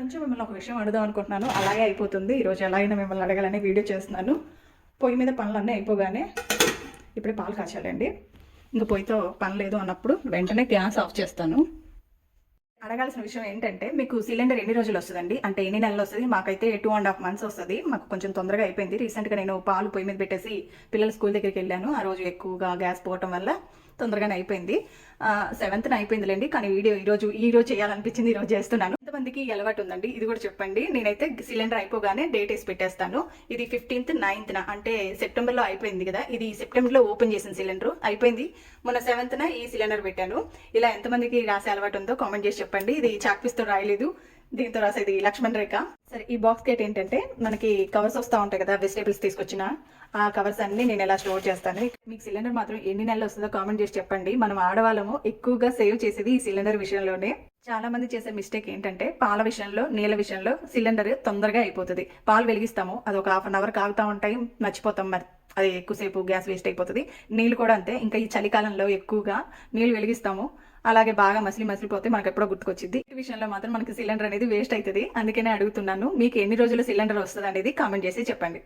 నుంచి మిమ్మల్ని ఒక విషయం అడుగుదాం అనుకుంటున్నాను. అలాగే అయిపోతుంది. ఈరోజు ఎలా అయినా మిమ్మల్ని అడగాలని వీడియో చేస్తున్నాను. పొయ్యి మీద పనులన్నీ అయిపోగానే ఇప్పుడే పాలు కాచాలండి. ఇంక పొయ్యితో పని లేదు అన్నప్పుడు వెంటనే గ్యాస్ ఆఫ్ చేస్తాను. అడగాల్సిన విషయం ఏంటంటే మీకు సిలిండర్ ఎన్ని రోజులు వస్తుందండి? అంటే ఎన్ని నెలలు వస్తుంది? మాకైతే టూ అండ్ హాఫ్ మంత్స్ వస్తుంది. మాకు కొంచెం తొందరగా అయిపోయింది. రీసెంట్గా నేను పాలు పొయ్యి మీద పెట్టేసి పిల్లల స్కూల్ దగ్గరికి వెళ్ళాను. ఆ రోజు ఎక్కువగా గ్యాస్ పోవటం వల్ల తొందరగానే అయిపోయింది. సెవెంత్న అయిపోయిందిలేండి. కానీ వీడియో ఈ రోజు చేయాలనిపించింది ఈరోజు చేస్తున్నాను. ఎంతమందికి ఈ అలవాటు ఉందండి. ఇది కూడా చెప్పండి. నేనైతే సిలిండర్ అయిపోగానే డేట్ వేసి పెట్టేస్తాను. ఇది ఫిఫ్టీన్త్ నైన్త్న అంటే సెప్టెంబర్లో అయిపోయింది కదా. ఇది సెప్టెంబర్లో ఓపెన్ చేసిన సిలిండర్. అయిపోయింది. మొన్న సెవెంత్న ఈ సిలిండర్ పెట్టాను. ఇలా ఎంతమందికి రాసే అలవాటు ఉందో కామెంట్ చేసి చెప్పండి. ఇది చాక్పీస్తో రాయలేదు. దీంతో రాసేది లక్ష్మణ్ రేఖ. సరే ఈ బాక్స్ గేట్ ఏంటంటే మనకి కవర్స్ వస్తూ ఉంటాయి కదా వెజిటేబుల్స్ తీసుకొచ్చిన. ఆ కవర్స్ అన్ని నేను ఎలా స్టోర్ చేస్తాను. మీకు సిలిండర్ మాత్రం ఎన్ని నెలలు వస్తుందో కామెంట్ చేసి చెప్పండి. మనం ఆడవాళ్ళము ఎక్కువగా సేవ్ చేసేది ఈ సిలిండర్ విషయంలోనే. చాలా మంది చేసే మిస్టేక్ ఏంటంటే పాల విషయంలో నీళ్ళ విషయంలో సిలిండర్ తొందరగా అయిపోతుంది. పాలు వెలిగిస్తాము అది ఒక హాఫ్ అన్ అవర్ కాగుతూ ఉంటాయి మర్చిపోతాం మరి. అది ఎక్కువసేపు గ్యాస్ వేస్ట్ అయిపోతుంది. నీళ్ళు కూడా అంతే. ఇంకా ఈ చలికాలంలో ఎక్కువగా నీళ్ళు వెలిగిస్తాము. అలాగే బాగా మసిలి మసిలిపోతే మనకు ఎప్పుడో గుర్తుకొచ్చింది ఈ విషయంలో మాత్రం మనకి సిలిండర్ అనేది వేస్ట్ అవుతుంది అందుకనే అడుగుతున్నాను మీకు ఎన్ని రోజుల సిలిండర్ వస్తుంది అనేది కామెంట్ చేసి చెప్పండి.